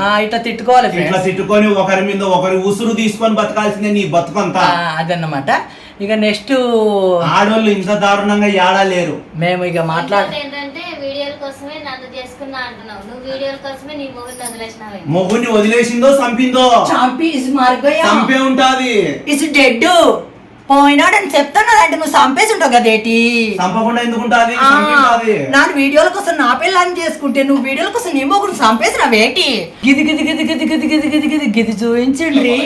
ఆ, ఇట్లా తిట్టుకోవాలి ఇట్లా తిట్టుకొని ఒకరి మీద ఒకరి ఉసురు తీసుకొని బతకాల్సిందే నీ బతుకంతా. అదన్నమాట. ఇక నెక్స్ట్ ఆడోళ్ళు ఇంత దారుణంగా ఏడా లేరు మేము ఇక మాట్లాడ ఏంటంటే వీడియోల కోసమే నన్ను చేసుకున్నా అంటున్నావు. నువ్వు వీడియోల కోసమే నీ మొగుడు వదిలేసినావు. మొగుడిని వదిలేసిందో చంపిందో? చాంపి ఇస్ మార్గయా చంపే ఉంటాది. ఇస్ డెడ్ పోయినాడని చెప్తున్నాడంటే నువ్వు చంపేసి ఉంటావు కదేటి చంపకుండా ఎందుకుంటాది నాడు వీడియోల కోసం నా పిల్లని చేసుకుంటే నువ్వు వీడియోల కోసం నీ మొగుడు చంపేసినావేటి గిది గిది గిది గిది గిది గిది గిది గిది గిది చూపించండి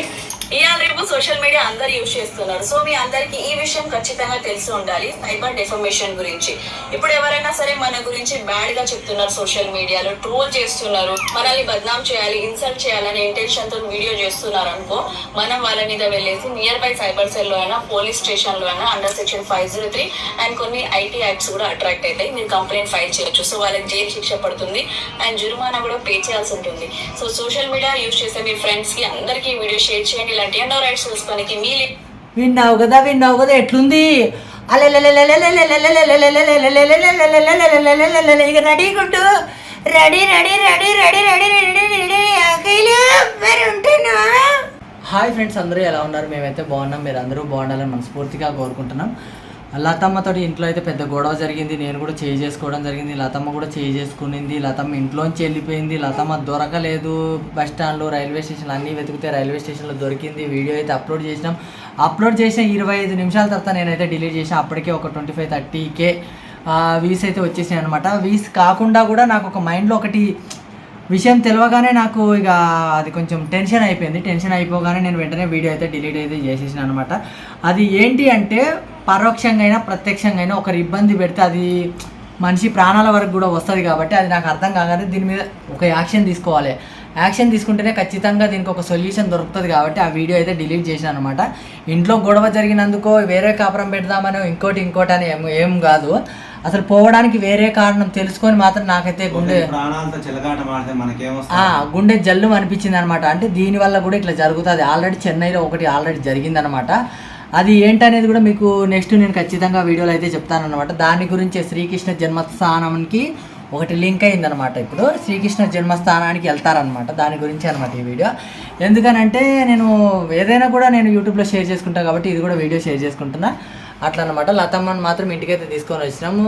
ఇవాళ రేపు సోషల్ మీడియా అందరు యూజ్ చేస్తున్నారు. సో మీ అందరికి ఈ విషయం ఖచ్చితంగా తెలిసి ఉండాలి సైబర్ డెఫర్మేషన్ గురించి. ఇప్పుడు ఎవరైనా సరే మన గురించి బ్యాడ్గా చెప్తున్నారు సోషల్ మీడియాలో ట్రోల్ చేస్తున్నారు మనల్ని బద్నాం చేయాలి ఇన్సల్ట్ చేయాలనే ఇంటెన్షన్తో వీడియో చేస్తున్నారు అనుకో మనం వాళ్ళ మీద వెళ్ళేసి నియర్ బై సైబర్ సెల్లో అయినా పోలీస్ స్టేషన్లో అయినా under section five zero three and కొన్ని ఐటీ యాక్ట్స్ కూడా అట్రాక్ట్ అవుతాయి. మీరు కంప్లైంట్ ఫైల్ చేయొచ్చు. సో వాళ్ళకి జైలు శిక్ష పడుతుంది అండ్ జుర్మానా కూడా పే చేయాల్సి ఉంటుంది. సో సోషల్ మీడియా యూజ్ చేసే మీ ఫ్రెండ్స్కి అందరికీ వీడియో షేర్ చేయండి. ఇలాంటి ఎన్నో రైట్స్ తెలుసుకోనికి మీలే విన్నావు కదా విన్నావు కదా ఎట్లుంది? ఇక ready రెడీగుంటు ready ready ready ready ready ready ready మరి ఉంటాను హాయ్ ఫ్రెండ్స్ అందరూ ఎలా ఉన్నారు? మేమైతే బాగున్నాం. మీరు అందరూ బాగుండాలని మనస్ఫూర్తిగా కోరుకుంటున్నాం. లతమ్మతో ఇంట్లో అయితే పెద్ద గొడవ జరిగింది. నేను కూడా చేయి చేసుకోవడం జరిగింది. లతమ్మ కూడా చేయి చేసుకునింది. లతమ్మ ఇంట్లోంచి వెళ్ళిపోయింది. లతమ్మ దొరకలేదు. బస్ స్టాండ్లో రైల్వే స్టేషన్ అన్నీ వెతికితే రైల్వే స్టేషన్లో దొరికింది. వీడియో అయితే అప్లోడ్ చేసినాం. అప్లోడ్ చేసిన ఇరవై ఐదు నిమిషాల తర్వాత నేనైతే డిలీట్ చేసిన. అప్పటికే ఒక ట్వంటీ ఫైవ్ థర్టీకే వీస్ అయితే వచ్చేసాయి అనమాట వీస్ కాకుండా కూడా నాకు ఒక మైండ్లో ఒకటి విషయం తెలియగానే నాకు ఇక అది కొంచెం టెన్షన్ అయిపోయింది. టెన్షన్ అయిపోగానే నేను వెంటనే వీడియో అయితే డిలీట్ అయితే చేసేసిన అనమాట అది ఏంటి అంటే పరోక్షంగా అయినా ప్రత్యక్షంగా అయినా ఒకరి ఇబ్బంది పెడితే అది మనిషి ప్రాణాల వరకు కూడా వస్తుంది కాబట్టి అది నాకు అర్థం కాగానే దీని మీద ఒక యాక్షన్ తీసుకోవాలి. యాక్షన్ తీసుకుంటేనే ఖచ్చితంగా దీనికి ఒక సొల్యూషన్ దొరుకుతుంది కాబట్టి ఆ వీడియో అయితే డిలీట్ చేశాను అనమాట ఇంట్లో గొడవ జరిగినందుకో వేరే కాపురం పెడదామని ఇంకోటి ఇంకోటి అని ఏం ఏం కాదు. అసలు పోవడానికి వేరే కారణం తెలుసుకొని మాత్రం నాకైతే గుండె గుండె జల్లు అనిపించింది అనమాట అంటే దీనివల్ల కూడా ఇట్లా జరుగుతుంది. ఆల్రెడీ చెన్నైలో ఒకటి ఆల్రెడీ జరిగిందనమాట. అది ఏంటనేది కూడా మీకు నెక్స్ట్ నేను ఖచ్చితంగా వీడియోలో అయితే చెప్తానన్నమాట. దాని గురించి శ్రీకృష్ణ జన్మస్థానానికి ఒకటి లింక్ అయిందనమాట ఇప్పుడు. శ్రీకృష్ణ జన్మస్థానానికి వెళ్తారనమాట. దాని గురించి అనమాట ఈ వీడియో. ఎందుకనంటే నేను ఏదైనా కూడా నేను యూట్యూబ్లో షేర్ చేసుకుంటా కాబట్టి ఇది కూడా వీడియో షేర్ చేసుకుంటున్నా. అట్లా అనమాట లతమ్మని మాత్రం ఇంటికైతే తీసుకొని వచ్చినాము.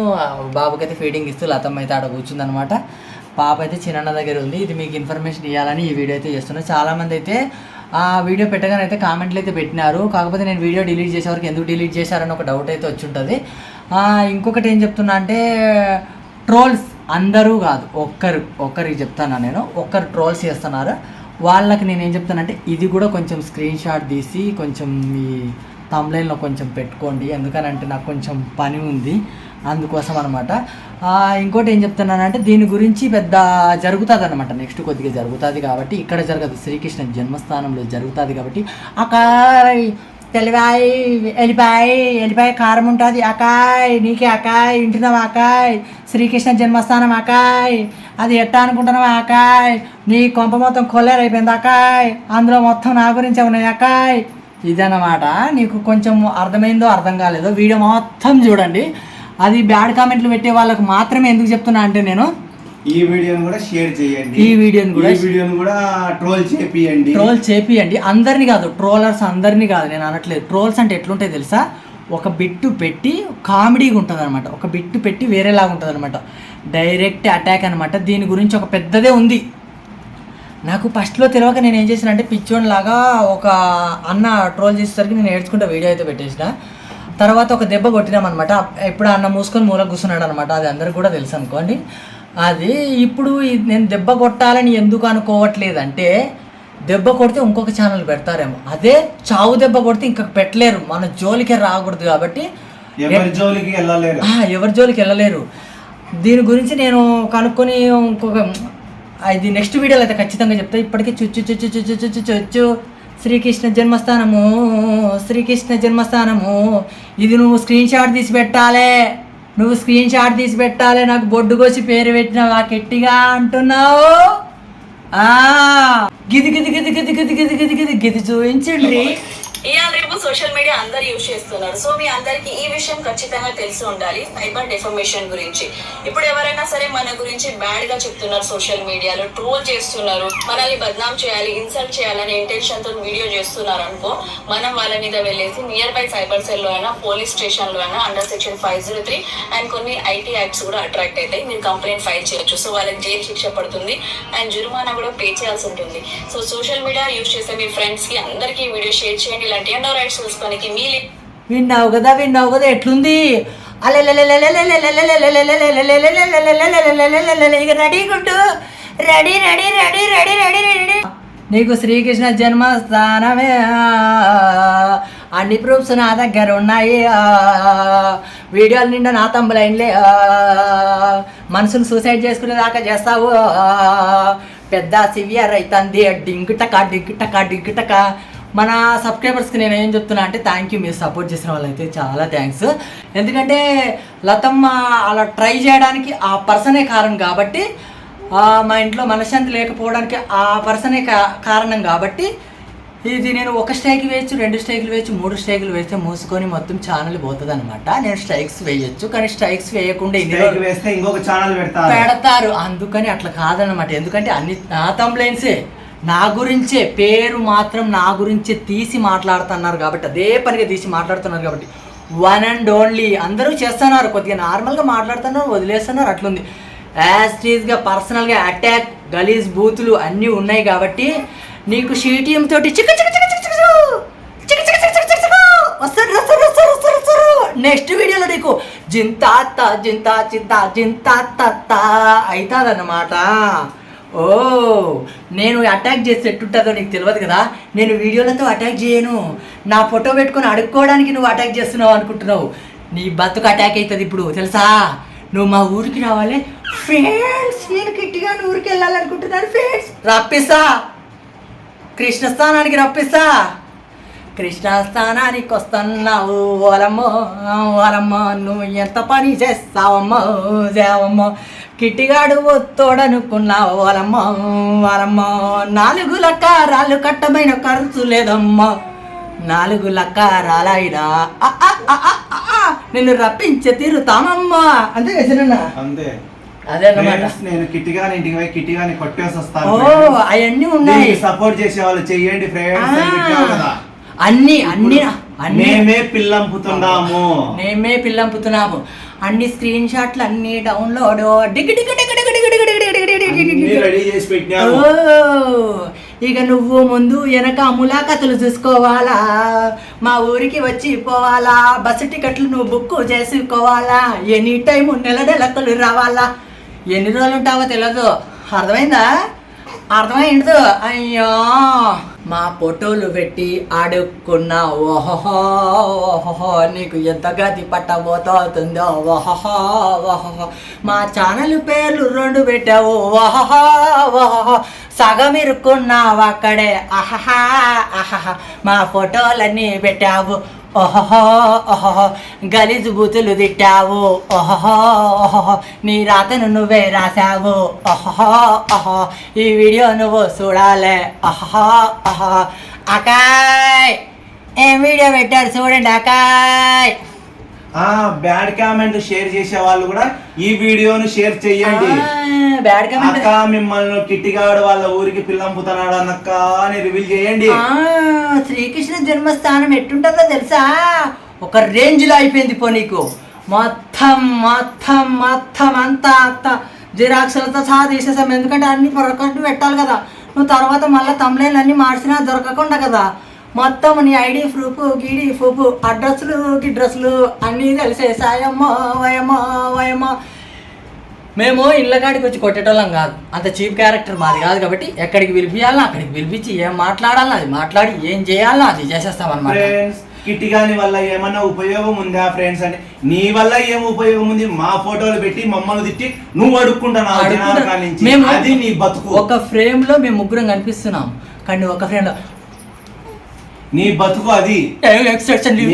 బాబుకైతే ఫీడింగ్ ఇస్తూ లతమ్మ అయితే ఆడ కూర్చుందనమాట. పాప అయితే చిన్న దగ్గర ఉంది. ఇది మీకు ఇన్ఫర్మేషన్ ఇవ్వాలని ఈ వీడియో అయితే చేస్తున్నా. చాలామంది అయితే ఆ వీడియో పెట్టగానే అయితే కామెంట్లు అయితే పెట్టినారు. కాకపోతే నేను వీడియో డిలీట్ చేసే వరకు ఎందుకు డిలీట్ చేశారని ఒక డౌట్ అయితే వచ్చి ఉంటుంది. ఇంకొకటి ఏం చెప్తున్నా అంటే ట్రోల్స్ అందరూ కాదు ఒక్కరు ఒక్కరికి చెప్తాను నేను? ఒక్కరు ట్రోల్స్ చేస్తున్నారు. వాళ్ళకి నేను ఏం చెప్తానంటే ఇది కూడా కొంచెం స్క్రీన్ షాట్ తీసి కొంచెం ఈ తమ్లైన్లో కొంచెం పెట్టుకోండి. ఎందుకనంటే నాకు కొంచెం పని ఉంది. అందుకోసం అనమాట ఇంకోటి ఏం చెప్తున్నానంటే దీని గురించి పెద్ద జరుగుతుంది అనమాట నెక్స్ట్ కొద్దిగా జరుగుతుంది కాబట్టి ఇక్కడ జరగదు. శ్రీకృష్ణ జన్మస్థానంలో జరుగుతుంది కాబట్టి అకాయ్ తెలివాయి ఎలిపాయి ఎలిపాయి కారం ఉంటుంది. అకాయ్ నీకే అకాయ్ వింటున్నావు అకాయ్? శ్రీకృష్ణ జన్మస్థానం అకాయ్. అది ఎట్టా అనుకుంటున్నావా అకాయ్? నీ కొంప మొత్తం కొల్లేరైపోయింది అకాయ్. అందులో మొత్తం నా గురించే ఉన్నాయి అకాయ్. ఇదన్నమాట. నీకు కొంచెం అర్థమైందో అర్థం కాలేదో వీడియో మొత్తం చూడండి. అది బ్యాడ్ కామెంట్లు పెట్టే వాళ్ళకు మాత్రమే ఎందుకు చెప్తున్నా అంటే నేను ఈ వీడియోని కూడా షేర్ చేయండి. ఈ వీడియోని కూడా- ఈ వీడియోని కూడా ట్రోల్ చేపియండి. ట్రోల్ చేపియండి. అందరిని కాదు ట్రోలర్స్ అందరినీ కాదు నేను అనట్లేదు. ట్రోల్స్ అంటే ఎట్లుంటాయి తెలుసా? ఒక బిట్టు పెట్టి కామెడీగా ఉంటుంది అనమాట ఒక బిట్టు పెట్టి వేరేలాగా ఉంటుంది అనమాట డైరెక్ట్ అటాక్ అనమాట దీని గురించి ఒక పెద్దదే ఉంది. నాకు ఫస్ట్లో తెలియక నేను ఏం చేసిన అంటే పిచ్చోన్ లాగా ఒక అన్న ట్రోల్ చేసేసరికి నేను ఏడ్చుకుంటా వీడియో అయితే పెట్టేసిన. తర్వాత ఒక దెబ్బ కొట్టినామన్నమాట. ఇప్పుడు అన్న మూసుకొని మూల కూర్చున్నాడు అనమాట అది అందరికి కూడా తెలుసు అనుకోండి. అది ఇప్పుడు నేను దెబ్బ కొట్టాలని ఎందుకు అనుకోవట్లేదు అంటే దెబ్బ కొడితే ఇంకొక ఛానల్ పెడతారేమో. అదే చావు దెబ్బ కొడితే ఇంకా పెట్టలేరు. మన జోలికే రాకూడదు కాబట్టి ఎవరి జోలికి వెళ్ళలేరు. ఎవరి జోలికి వెళ్ళలేరు. దీని గురించి నేను కనుక్కొని ఇంకొక అది నెక్స్ట్ వీడియోలో అయితే ఖచ్చితంగా చెప్తా ఇప్పటికీ చుచ్చు చుచ్చు చుచ్చు చుచ్చు చుచ్చు శ్రీకృష్ణ జన్మస్థానము శ్రీకృష్ణ జన్మస్థానము ఇది నువ్వు స్క్రీన్ షాట్ తీసి పెట్టాలే నువ్వు స్క్రీన్ షాట్ తీసి పెట్టాలి నాకు బొడ్డు కోసి పేరు పెట్టినావా గట్టిగా అంటున్నావు ఆ గిది గిది గిది గిది గిది గిది గిది గిది గిది చూపించండి ఇవాళ రేపు సోషల్ మీడియా అందరు యూజ్ చేస్తున్నారు. సో మీ అందరికి ఈ విషయం ఖచ్చితంగా తెలిసి ఉండాలి సైబర్ డెఫర్మేషన్ గురించి. ఇప్పుడు ఎవరైనా సరే మన గురించి బ్యాడ్గా చెప్తున్నారు సోషల్ మీడియాలో ట్రోల్ చేస్తున్నారు మనల్ని బద్నాం చేయాలి ఇన్సల్ట్ చేయాలని ఇంటెన్షన్తో వీడియో చేస్తున్నారు అనుకో మనం వాళ్ళ మీద వెళ్ళేసి నియర్ బై సైబర్ సెల్లో అయినా పోలీస్ స్టేషన్లో అయినా under section five zero three and కొన్ని ఐటీ యాక్ట్స్ కూడా అట్రాక్ట్ అవుతాయి. మీరు కంప్లైంట్ ఫైల్ చేయొచ్చు. సో వాళ్ళకి జైలు శిక్ష పడుతుంది అండ్ జుర్మానా కూడా పే చేయాల్సి ఉంటుంది. సో సోషల్ మీడియా యూజ్ చేసే మీ ఫ్రెండ్స్కి అందరికీ వీడియో షేర్ చేయండి. ఇలాంటి ఎన్నో రైట్స్ చూసుకోనికి మీ విన్నావు కదా విన్నావు కదా ఎట్లుంది? Ready గుంటు ready ready ready ready ready ready నీకు శ్రీకృష్ణ జన్మస్థానమే అన్ని ప్రూఫ్స్ నా దగ్గర ఉన్నాయి. వీడియోలు నిండా నా తమ్ములైన్లే మనసును సూసైడ్ చేసుకునేదాకా చేస్తావు. పెద్ద సివియర్ అవుతుంది డింగుటక డింగుటక డింగుటక మన సబ్స్క్రైబర్స్కి నేను ఏం చెప్తున్నా అంటే థ్యాంక్ యూ మీరు సపోర్ట్ చేసిన వాళ్ళైతే చాలా థ్యాంక్స్ ఎందుకంటే లతమ్మ అలా ట్రై చేయడానికి ఆ పర్సనే కారణం కాబట్టి మా ఇంట్లో మనశ్శాంతి లేకపోవడానికి ఆ పర్సనే కా- కారణం కాబట్టి ఇది నేను ఒక స్ట్రైక్ వేయచ్చు రెండు స్ట్రైకులు వేయచ్చు మూడు స్ట్రైకులు వేస్తే మూసుకొని మొత్తం ఛానల్ పోతుంది అనమాట నేను స్ట్రైక్స్ వేయొచ్చు కానీ స్ట్రైక్స్ వేయకుండా ఇన్ని వేస్తే ఇంకొక ఛానల్ పెడతారు. పెడతారు. అందుకని అట్లా కాదనమాట ఎందుకంటే అన్ని నా కంప్లైంట్సే నా గురించే పేరు మాత్రం నా గురించే తీసి మాట్లాడుతున్నారు కాబట్టి అదే పనిగా తీసి మాట్లాడుతున్నారు కాబట్టి వన్ అండ్ ఓన్లీ అందరూ చేస్తున్నారు కొద్దిగా నార్మల్గా మాట్లాడుతున్నారు వదిలేస్తున్నారు అట్లుంది యాస్టీస్గా పర్సనల్గా అటాక్ గలీజ్ బూతులు అన్నీ ఉన్నాయి కాబట్టి నీకు షీటీఎం తోటి చిక్క చిక్క చిక్క చిక్క చిక్క చిక్క చిక్క చిక్క చిక్క వస్తారు వస్తారు వస్తారు వస్తారు వస్తారు నెక్స్ట్ వీడియోలో నీకు జింతాత్త జింతా చింత జింతాత అవుతుందన్నమాట ఓ నేను అటాక్ చేసి ఎట్టుంటుందో నీకు తెలియదు కదా? నేను వీడియోలతో అటాక్ చేయను. నా ఫోటో పెట్టుకొని అడుక్కోవడానికి నువ్వు అటాక్ చేస్తున్నావు అనుకుంటున్నావు. నీ బతుకు అటాక్ అవుతుంది ఇప్పుడు తెలుసా? నువ్వు మా ఊరికి రావాలి. ఫ్రెండ్స్ నేను కిట్టిగా ఊరికి వెళ్ళాలనుకుంటున్నాను. ఫ్రెండ్స్ రప్పిస్తా. కృష్ణస్థానానికి రప్పిస్తా. కృష్ణస్థానానికి వస్తున్నావు ఓలమ్మో ఓలమ్మో నువ్వు ఎంత పని చేస్తావమ్మో దేవమ్మో. కిటిగాడు ఒత్తోడనుకున్నావు వాళ్ళమ్మ వాళ్ళమ్మ నాలుగు లకారాలు కట్టమైన ఖర్చు లేదమ్మా. నాలుగు లకారాలైనా. నిన్ను రప్పించి తీరుతామమ్మా. అంతే వేసినా అంతే. అన్నమాట. నేను కిటికాని ఇంటికి పోయి కిటిగాని కొట్టేసి వస్తాను ఓ అవన్నీ ఉన్నాయి. సపోర్ట్ చేసే వాళ్ళు చెయ్యండి ఫ్రెండ్స్ అన్ని అన్ని. మేమే పిల్లంపుతున్నాము మేమే పిల్లంపుతున్నాము అన్ని స్క్రీన్ షాట్లు అన్ని డౌన్లోడ్ డిగ్ డిగ్ డిగ్ డిగ్ డిగ్ డిగ్ డిగ్ డిగ్ డిగ్ డిగ్. రెడీ చేసి పెట్టినాము ఇక నువ్వు ముందు వెనక ములాఖతులు చూసుకోవాలా మా ఊరికి వచ్చి పోవాలా బస్సు టికెట్లు నువ్వు బుక్ చేసుకోవాలా ఎనీ టైం నెల నెలకలు రావాలా ఎన్ని రోజులు ఉంటావో తెలియదు అర్థమైందా అర్థమైందో. అయ్యో మా ఫోటోలు పెట్టి అడుక్కున్నా ఓహో ఓహో నీకు ఎంత గది పట్టబోతుందో ఓహో ఓహో మా ఛానల్ పేర్లు రెండు పెట్టావు ఓహో ఓహో సగం ఇరుక్కున్నావు అక్కడే అహహా అహహా మా ఫోటోలన్నీ పెట్టావు ఓహో ఓహో గలీజు బూతులు తిట్టావు. ఓహో ఓహో నీ రాతను నువ్వే రాసావు ఓహో ఓహో ఈ వీడియో నువ్వు చూడాలే. ఓహో ఓహో అకాయ్. ఏం వీడియో పెట్టారు చూడండి అకాయ్. బ్యాడ్ కామెంట్ షేర్ చేసే వాళ్ళు కూడా ఈ వీడియోను షేర్ చెయ్యండి. బ్యాడ్ కమెంట్ అక్క మిమ్మల్ని కిట్టిగాడు వాళ్ళ ఊరికి పిల్లంపుతున్నాడు అన్నక్క అని రివీల్ చేయండి. శ్రీకృష్ణ జన్మస్థానం ఎట్టుంటుందో తెలుసా? ఒక రేంజ్లో అయిపోయింది పో నీకు. మొత్తం మొత్తం మొత్తం అంతా అంతా జిరాక్సులతో సహా తీసేసాం. ఎందుకంటే అన్ని పొరకట్టు పెట్టాలి కదా. నువ్వు తర్వాత మళ్ళీ తమ్లైన్లు అన్నీ మార్చినా దొరకకుండా కదా. మొత్తం నీ ఐడి ప్రూఫ్ గీడి ప్రూఫ్ అడ్రస్లు గిడ్రస్లు అన్నీ తెలిసేసాయమ్మో వయమ్మో వయమ్మో. మేము ఇళ్ళ కాడికి వచ్చి కొట్టేటోళ్ళం కాదు. అంత చీప్ క్యారెక్టర్ మాది కాదు కాబట్టి ఎక్కడికి పిలిపియాలన్నా అక్కడికి పిలిపించి ఏం మాట్లాడాలన్నా అది మాట్లాడి ఏం చేయాలన్నా అది చేసేస్తాం అనమాట ఫ్రెండ్స్ కిట్టిగాని వల్ల ఏమన్నా ఉపయోగం ఉందా ఫ్రెండ్స్ అంటే నీ వల్ల ఏం ఉపయోగం ఉంది? మా ఫోటోలు పెట్టి మమ్మల్ని తిట్టి నువ్వు అడుక్కుంటున్నావు అది నీ బతుకు. ఒక ఫ్రేమ్లో మేము ముగ్గురం కనిపిస్తున్నాం. కానీ ఒక ఫ్రేమ్లో నీ బతుకు అది.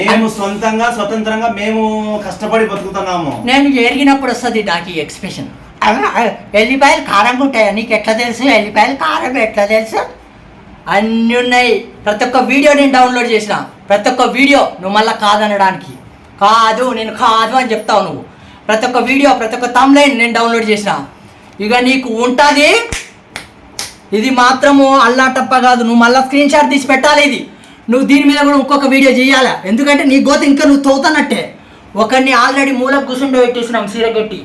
మేము సొంతంగా స్వతంత్రంగా మేము కష్టపడి బతుకుతున్నాము. నేను ఎరిగినప్పుడు వస్తుంది నాకు ఈ ఎక్స్ప్రెషన్ ఎల్లిపాయలు కారంగా ఉంటాయా? నీకు ఎట్లా తెలుసు? ఎల్లిపాయలు కారం ఎట్లా తెలుసు? అన్నీ ఉన్నాయి. ప్రతి ఒక్క వీడియో నేను డౌన్లోడ్ చేసిన. ప్రతి ఒక్క వీడియో నువ్వు మళ్ళీ కాదనడానికి. కాదు నేను కాదు అని చెప్తావు నువ్వు. ప్రతి ఒక్క వీడియో ప్రతి ఒక్క తమ్లైన్ నేను డౌన్లోడ్ చేసిన. ఇక నీకు ఉంటుంది. ఇది మాత్రము అల్లాటప్ప కాదు. నువ్వు మళ్ళీ స్క్రీన్ షాట్ తీసి పెట్టాలి ఇది. నువ్వు దీని మీద కూడా ఇంకొక వీడియో చేయాలా? ఎందుకంటే నీ గోత ఇంకా నువ్వు తవ్వుతానట్టే ఒకరిని ఆల్రెడీ మూలకు కూర్చుండో పెట్టేసినాం సీరగట్టి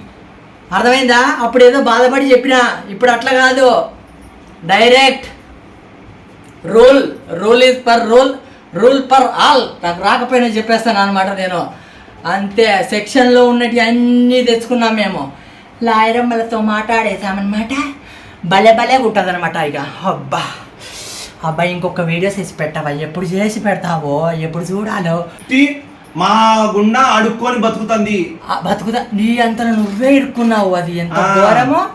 అర్థమైందా? అప్పుడు ఏదో బాధపడి చెప్పినా. ఇప్పుడు అట్లా కాదు. Direct rule rule is per rule rule per all నాకు రాకపోయినా చెప్పేస్తాను అనమాట నేను. అంతే సెక్షన్లో ఉన్నట్టు అన్నీ తెచ్చుకున్నాం మేము. లాయరమ్మలతో మాట్లాడేసామన్నమాట భలే భలే ఉంటుంది అనమాట ఇక. అబ్బా. అబ్బాయి ఇంకొక వీడియోస్ వేసి పెట్టావా? ఎప్పుడు చేసి పెడతావో? ఎప్పుడు చూడాలో? టీ, మా గుండా అడుక్కొని బతుకుతుంది. బతుకుతా. నీ అంత నువ్వే ఇరుక్కున్నావు. అది ఎంత. ఘోరమో?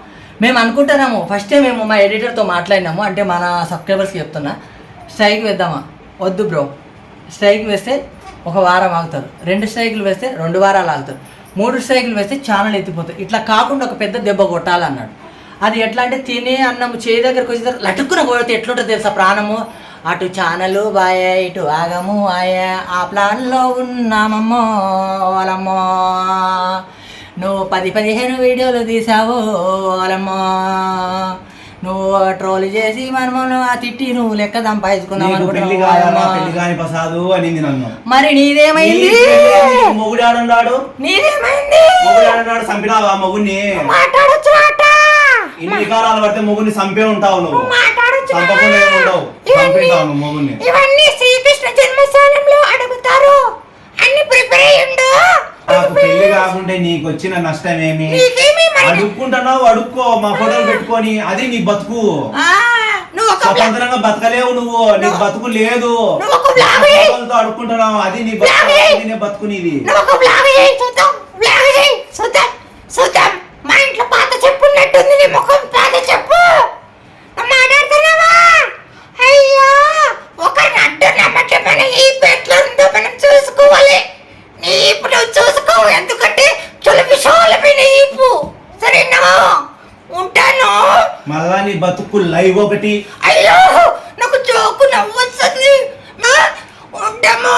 మేము అనుకుంటున్నాము. ఫస్టే మేము మా ఎడిటర్తో మాట్లాడినాము. అంటే మన సబ్స్క్రైబర్స్కి చెప్తున్నా. స్ట్రైక్ వేద్దామా? వద్దు బ్రో స్ట్రైక్ వేస్తే ఒక వారం ఆగుతారు. రెండు స్ట్రైకులు వేస్తే రెండు వారాలు ఆగుతారు. మూడు స్ట్రైకులు వేస్తే ఛానల్ ఎత్తిపోతాయి ఇట్లా కాకుండా ఒక పెద్ద దెబ్బ కొట్టాలన్నాడు. అది ఎట్లా అంటే తినే అన్నము చేయి దగ్గరకు వచ్చి లటుక్కున కొడితే ఎట్లుంటుంది తెలుసా ప్రాణము? అటు ఛానల్ బాయ ఇటు ఆగము ఆయ ఆ ప్లాన్లో ఉన్నామమ్మో వాళ్ళమ్మో నువ్వు పది పదిహేను వీడియోలు తీసావు వాళ్ళమ్మో నువ్వు ట్రోల్ చేసి మనము ఆ తిట్టి నువ్వు లెక్క సంపాదించుకున్నావు అనుకుంటున్నావు నన్ను మరి నీదేమైంది? మొగుడాడున్నాడు నీదేమైంది? మొగుడాడున్నాడు చంపినావా మొగుడిని? మాట్లాడొచ్చు మాట ఇన్ని కాలాలు పడితే మొగుడిని చంపే ఉంటావు నువ్వు. చంపకుండా ఉండవు. నువ్వు మొగుడిని. ఇవన్నీ శ్రీకృష్ణ జన్మస్థానంలో అడుగుతారు. అన్ని ప్రిపేర్ నాకు పెళ్ళి కాకుంటే నీకు వచ్చిన నష్టం ఏమి? అడుక్కుంటున్నావు అడుక్కో. మా ఫోటోలు పెట్టుకొని అది నీ బతుకు. స్వతంత్రంగా బతకలేవు నువ్వు. నీకు బతుకు లేదు. అడుక్కుంటున్నావు. అది నీ బతుకు. Vlog చేయి. అది నీ బతుకు నీది నువ్వు ఒక బ్లాగ్ చేయి చూద్దాం బ్లాగ్ చేయి చూద్దాం చూద్దాం మా ఇంట్లో పాత ఉన్నట్టుంది నీ ముఖం? పాత చెప్పు. నువ్వు మాట్లాడుతున్నావా? అయ్యో ఒకరిని అంటున్నామంటే మన ఈ పెట్లో ఉందో మనం చూసుకోవాలి. నీ ఈపు నువ్వు చూసుకో ఎందుకంటే చులపి సోలమైన ఈపు. సరేనా? ఉంటాను. మళ్ళా నీ బతుకు లైవ్ ఒకటి. అయ్యో నాకు జోకు నవ్వొస్తుంది. మా ఉంటామా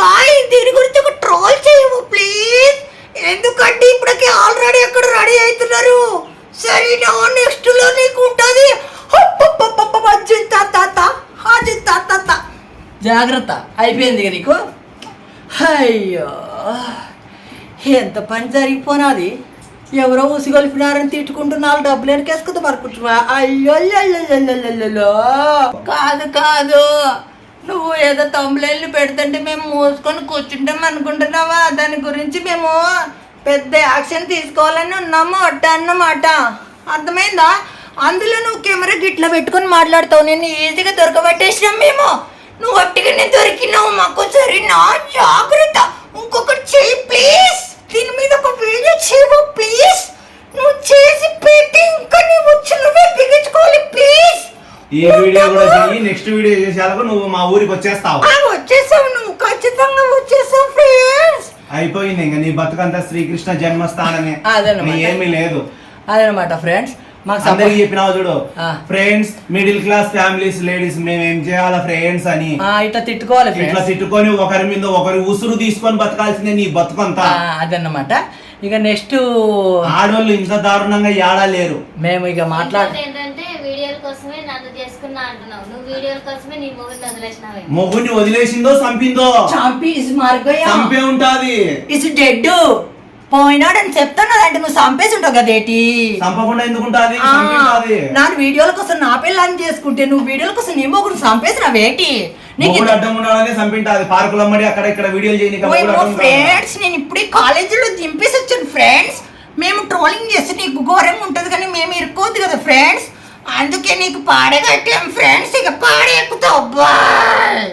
బాయ్ దీని గురించి ఒక ట్రోల్ చేయవు ప్లీజ్. ఎందుకంటే ఇప్పటికి ఆల్రెడీ అక్కడ రెడీ అవుతున్నారు? సరేనా నెక్స్ట్లో నీకు ఉంటుంది జాగ్రత్త అయిపోయింది ఇక నీకు? అయ్యో ఎంత పని జరిగిపోనాది. ఎవరో ఉసిగొలిపినారని తిట్టుకుంటున్నారు డబ్బులు వెనకేసుకుంటూ మరుకుంటున్నా అయ్యో అయ్యో కాదు కాదు. నువ్వు ఏదో తమ్ముళ్ళని పెడుతుంటే మేము మూసుకొని కూర్చుంటాం అనుకుంటున్నావా? దాని గురించి మేము పెద్ద యాక్షన్ తీసుకోవాలని ఉన్నాము. అట్ట అన్నమాట అర్థమైందా? అందులో నువ్వు కెమెరా గిట్ల పెట్టుకొని మాట్లాడతావు. నేను ఈజీగా దొరకబట్టేసినాం మేము. నువ్వు ఒట్టిగానే దొరికినావు. మాకు సరేనా జాగ్రత్త. ఇంకొకటి చెయ్యి ప్లీజ్. దీని మీద ఒక వీడియో చేయవు ప్లీజ్. నువ్వు చేసి పెట్టి ఇంకా నీ వచ్చి నువ్వే బిగించుకోవాలి ప్లీజ్. ఈ వీడియో కూడా చెయ్యి నెక్స్ట్ వీడియో చేసేందుకు నువ్వు మా ఊరికి వచ్చేస్తావు. వచ్చేసావు నువ్వు. ఖచ్చితంగా వచ్చేసావు ఫ్రెండ్స్ అయిపోయింది ఇంకా నీ బతుకంతా శ్రీకృష్ణ జన్మస్థానమే. ఏమీ లేదు. అదనమాట ఫ్రెండ్స్ మాకు అందరికి చెప్పినావు చూడు. ఆ. Friends middle class families ladies మేము ఏం చేయాలా ఫ్రెండ్స్ అని. ఆ, ఇట్లా తిట్టుకోవాలి ఇట్లా తిట్టుకొని ఒకరి మీద ఒకరి ఉసురు తీసుకొని బతకాల్సిందే నీ బతుకంతా అదన్నమాట. ఇక నెక్స్ట్ ఆడోళ్ళు ఇంత దారుణంగా ఏడా లేరు మేము ఇక మాట్లాడ ఇంకోటి ఏంటంటే వీడియోల కోసమే నన్ను చేసుకున్నా అంటున్నావు. నువ్వు వీడియోల కోసమే నీ మూవీని వదిలేసినావే మొగుడిని వదిలేసిందో చంపిందో? చాంపి ఇస్ మార్గయ్య చంపే ఉంటాది. ఇస్ డెడ్ పోయినాడని చెప్తున్నదంటే నువ్వు చంపేసి ఉంటావు కదేటి చంపకుండా ఎందుకుంటాది? ఆ, చంపింటాది నా వీడియోల కోసం నా పిల్లని చేసుకుంటే నువ్వు వీడియోల కోసం నీ మొగుడు చంపేసినావేటి నీకు అడ్డం ఉండాలని చంపింటాది పార్కులు అమ్మడి అక్కడ ఇక్కడ వీడియోలు ఉండాలి. ఫ్రెండ్స్ నేను ఇప్పుడే కాలేజీలో దింపేసి వచ్చాను ఫ్రెండ్స్. మేము ట్రోలింగ్ చేస్తే నీకు ఘోరంగా ఉంటుంది కానీ మేము ఇరుకోవద్దు కదా ఫ్రెండ్స్. అందుకే నీకు పాడగట్టాం ఫ్రెండ్స్. ఇక పాడే ఎక్కుతావు బాయ్